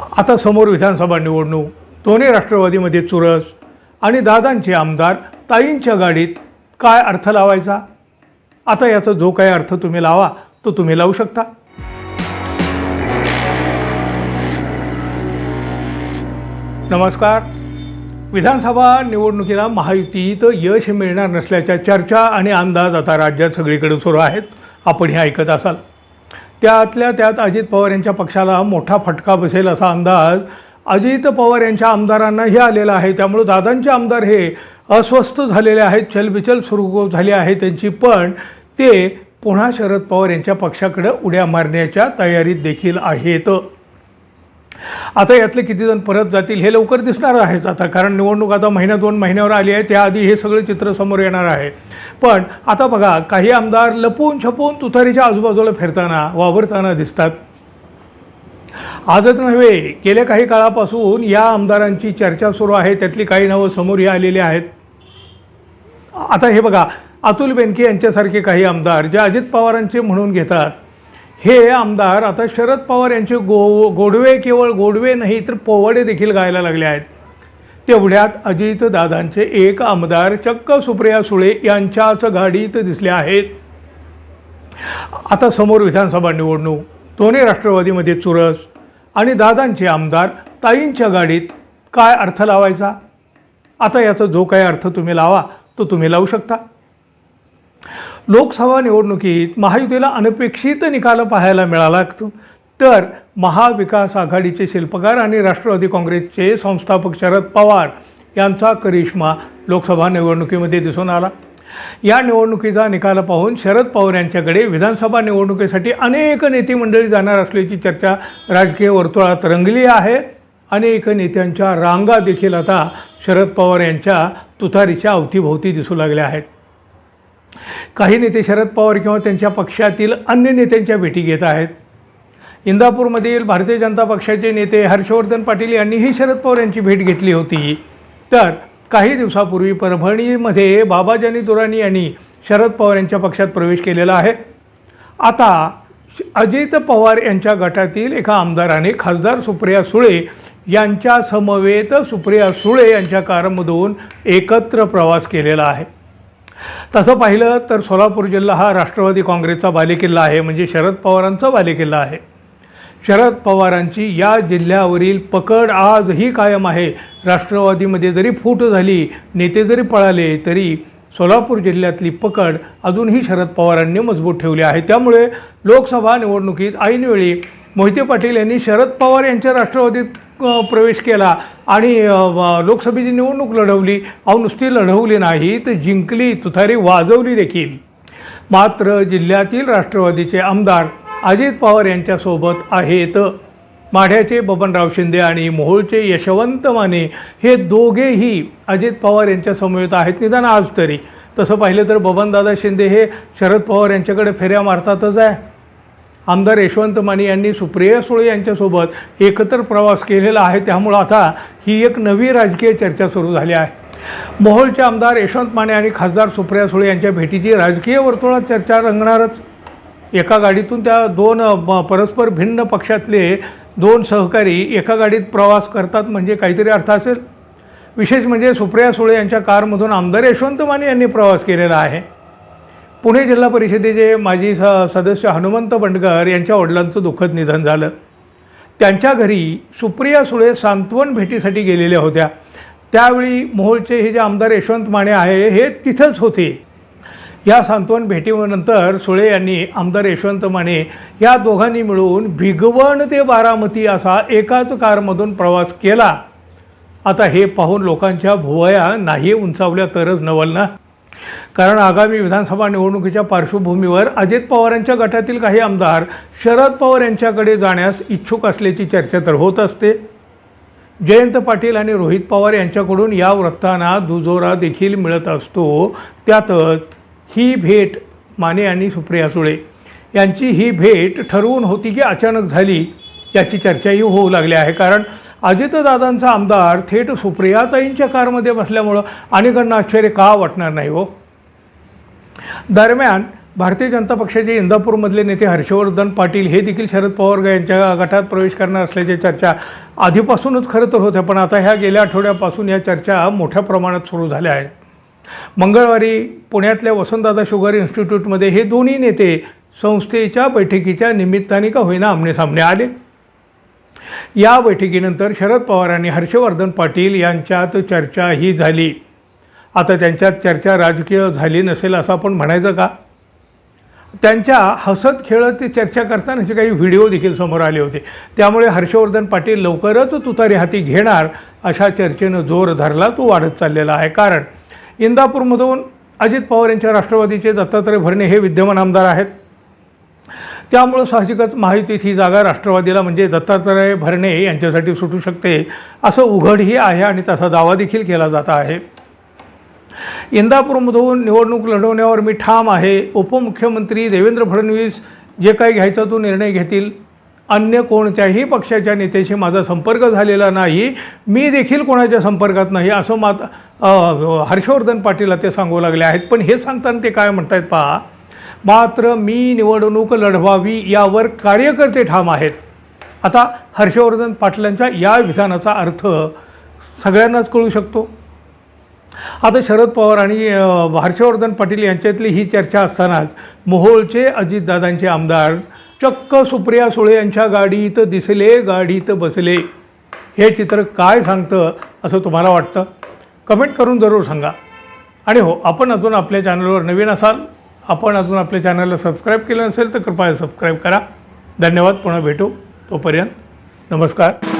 आता समोर विधानसभा निवडणूक दोन्ही राष्ट्रवादीमध्ये चुरस आणि दादांचे आमदार ताईंच्या गाडीत काय अर्थ लावायचा? आता याचा जो काही अर्थ तुम्ही लावा तो तुम्ही लावू शकता. नमस्कार. विधानसभा निवडणुकीला महायुतीत यश मिळणार नसल्याच्या चर्चा आणि अंदाज आता राज्यात सगळीकडे सुरू आहेत. आपण हे ऐकत असाल. त्यातल्या त्यात अजित पवार यांच्या पक्षाला मोठा फटका बसेल असा अंदाज अजित पवार यांच्या आमदारांनाही आलेला आहे. त्यामुळे दादांचे आमदार हे अस्वस्थ झालेले आहेत चलबिचल सुरू झाली आहे त्यांची. पण ते पुन्हा शरद पवार यांच्या पक्षाकडे उड्या मारण्याच्या तयारीत देखील आहेत. आता यातले किती जण परत जातील हे लवकर दिसणार आहेच आता कारण निवडणूक आता महिन्या दोन महिन्यावर आली आहे त्याआधी हे सगळं चित्र समोर येणार आहे. पण आता बघा काही आमदार लपून छपून तुतारीच्या आजूबाजूला फिरताना वावरताना दिसतात. आजच नव्हे गेल्या काही काळापासून या आमदारांची चर्चा सुरू आहे त्यातली काही नावं समोरही आलेली आहेत. आता हे बघा अतुल बेनके यांच्यासारखे काही आमदार जे अजित पवारांचे म्हणून घेतात हे आमदार आता शरद पवार यांचे गो गोडवे केवळ गोडवे नाही तर पोवाडे देखील गायला लागले आहेत. तेवढ्यात अजितदादांचे एक आमदार चक्क सुप्रिया सुळे यांच्याच गाडीत दिसले आहेत. आता समोर विधानसभा निवडणूक. दोन्ही राष्ट्रवादीमध्ये चुरस. आणि दादांचे आमदार ताईंच्या गाडीत काय अर्थ लावायचा? आता याचा जो काही अर्थ तुम्ही लावा तो तुम्ही लावू शकता. लोकसभा निवडणुकीत महायुतीला अनपेक्षित निकाल पाहायला मिळाला तर महाविकास आघाडीचे शिल्पकार आणि राष्ट्रवादी काँग्रेसचे संस्थापक शरद पवार यांचा करिश्मा लोकसभा निवडणुकीमध्ये दिसून आला. या निवडणुकीचा निकाल पाहून शरद पवार यांच्याकडे विधानसभा निवडणुकीसाठी अनेक नेते मंडळी जाणार असल्याची चर्चा राजकीय वर्तुळात रंगली आहे. अनेक नेत्यांच्या रांगा देखील आता शरद पवार यांच्या तुतारीच्या अवतीभोवती दिसू लागल्या आहेत. काही नेते शरद पवार किंवा त्यांच्या पक्षातील अन्य नेत्यांच्या भेटी घेत आहेत. इंदापूरमधील भारतीय जनता पक्षाचे नेते हर्षवर्धन पाटील यांनीही शरद पवार यांची भेट घेतली होती. तर काही दिवसापूर्वी परभणीमध्ये बाबाजानी दुराणी यांनी शरद पवार यांच्या पक्षात प्रवेश केलेला आहे. आता अजित पवार यांच्या गटातील एका आमदाराने खासदार सुप्रिया सुळे यांच्या समवेत सुप्रिया सुळे यांच्या कारमधून एकत्र प्रवास केलेला आहे. तसं पाहिलं तर सोलापूर जिल्हा हा राष्ट्रवादी काँग्रेसचा बालेकिल्ला आहे म्हणजे शरद पवारांचा बालेकिल्ला आहे. शरद पवारांची या जिल्ह्यावरील पकड आजही कायम आहे. राष्ट्रवादीमध्ये जरी फूट झाली नेते जरी पळाले तरी सोलापूर जिल्ह्यातली पकड अजूनही शरद पवारांनी मजबूत ठेवली आहे. त्यामुळे लोकसभा निवडणुकीत ऐनवेळी मोहिते पाटील यांनी शरद पवार यांच्या राष्ट्रवादीत प्रवेश केला. आणि लोकसभेची निवडणूक लढवली. अहो नुसती लढवली नाही तर जिंकली तुथारी वाजवली देखील. मात्र जिल्ह्यातील राष्ट्रवादीचे आमदार अजित पवार यांच्यासोबत आहेत माढ्याचे बबनराव शिंदे आणि मोहोळचे यशवंत माने. हे दोघेही अजित पवार यांच्या समवेत आहेत. निदान आज तरी. तसं पाहिलं तर बबनदादा शिंदे हे शरद पवार यांच्याकडे फेऱ्या मारतातच आहे. आमदार यशवंत माने यांनी सुप्रिया सुळे यांच्यासोबत एकत्र प्रवास केलेला आहे. त्यामुळं आता ही एक नवी राजकीय चर्चा सुरू झाली आहे. मोहोळचे आमदार यशवंत माने आणि खासदार सुप्रिया सुळे यांच्या भेटीची राजकीय वर्तुळात चर्चा रंगणारच. एका गाडीतून त्या दोन परस्पर भिन्न पक्षातले दोन सहकारी एका गाडीत प्रवास करतात म्हणजे काहीतरी अर्थ असेल. विशेष म्हणजे सुप्रिया सुळे यांच्या कारमधून आमदार यशवंत माने यांनी प्रवास केलेला आहे. पुणे जिल्हा परिषदेचे माजी स सदस्य हनुमंत बंडकर यांच्या वडिलांचं दुःखद निधन झालं. त्यांच्या घरी सुप्रिया सुळे सांत्वन भेटीसाठी गेलेल्या होत्या. त्यावेळी मोहोळचे हे जे आमदार यशवंत माने आहे हे तिथंच होते. या सांत्वन भेटीनंतर सुळे यांनी आमदार यशवंत माने या दोघांनी मिळून भिगवण ते बारामती असा एकाच कारमधून प्रवास केला. आता हे पाहून लोकांच्या भुवया नाही उंचावल्या तरच नवल ना? कारण आगामी विधानसभा निवडणुकीच्या पार्श्वभूमीवर अजित पवारांच्या गटातील काही आमदार शरद पवार यांच्याकडे जाण्यास इच्छुक असल्याची चर्चा तर होत असते. जयंत पाटील आणि रोहित पवार यांच्याकडून या वृत्तांना दुजोरा देखील मिळत असतो. त्यातच ही भेट माने आणि सुप्रिया सुळे यांची ही भेट ठरवून होती की अचानक झाली याची चर्चाही होऊ लागली आहे. कारण अजितदादांचा आमदार थेट सुप्रियाताईंच्या कारमध्ये बसल्यामुळं अनेकांना आश्चर्य का वाटणार नाही हो? दरम्यान भारतीय जनता पक्षाचे इंदापूरमधले नेते हर्षवर्धन पाटील हे देखील शरद पवार यांच्या गटात प्रवेश करणार असल्याची चर्चा आधीपासूनच खरं तर होत्या पण आता ह्या गेल्या आठवड्यापासून या चर्चा मोठ्या प्रमाणात सुरू झाल्या आहेत. मंगळवारी पुण्यातल्या वसंतदादा शुगर इन्स्टिट्यूटमध्ये हे दोन्ही नेते संस्थेच्या बैठकीच्या निमित्ताने का होईना आमनेसामने आले? या बैठकीनंतर शरद पवार आणि हर्षवर्धन पाटील यांच्यात चर्चा ही झाली. आता त्यांच्यात चर्चा राजकीय झाली नसेल असं आपण म्हणायचं का? त्यांच्या हसत खेळत ते चर्चा करतानाचे काही व्हिडिओ देखील समोर आले होते. त्यामुळे हर्षवर्धन पाटील लवकरच तुतारी हाती घेणार अशा चर्चेनं जोर धरला तो वाढत चाललेला आहे. कारण इंदापूरमधून अजित पवार यांच्या राष्ट्रवादीचे दत्तात्रय भरणे हे विद्यमान आमदार आहेत. त्यामुळं साहजिकच महायुतीत ही जागा राष्ट्रवादीला म्हणजे दत्तात्रय भरणे यांच्यासाठी सुटू शकते असं उघडही आहे आणि तसा दावा देखील केला जात आहे. इंदापूरमधून निवडणूक लढवण्यावर मी ठाम आहे. उपमुख्यमंत्री देवेंद्र फडणवीस जे काही घ्यायचा तो निर्णय घेतील. अन्य कोणत्याही पक्षाच्या नेत्याशी माझा संपर्क झालेला नाही. मी देखील कोणाच्या संपर्कात नाही असं मात हर्षवर्धन पाटील ते सांगू लागले आहेत. पण हे सांगताना ते काय म्हणतायत पहा. मात्र मी निवडणूक लढवावी यावर कार्यकर्ते ठाम आहेत. आता हर्षवर्धन पाटलांच्या या विधानाचा अर्थ सगळ्यांनाच कळू शकतो. आता शरद पवार आणि हर्षवर्धन पाटील यांच्यातली ही चर्चा असतानाच मोहोळचे अजितदादांचे आमदार चक्क सुप्रिया सुळे यांच्या गाडीत दिसले गाडीत बसले. हे चित्र काय सांगतं असं तुम्हाला वाटतं? कमेंट करून जरूर सांगा. आणि हो आपण अजून आपल्या चॅनलवर नवीन असाल आपण अजून आपल्या चॅनलला सबस्क्राईब केलं नसेल तर कृपया सबस्क्राईब करा. धन्यवाद. पुन्हा भेटू. तोपर्यंत नमस्कार.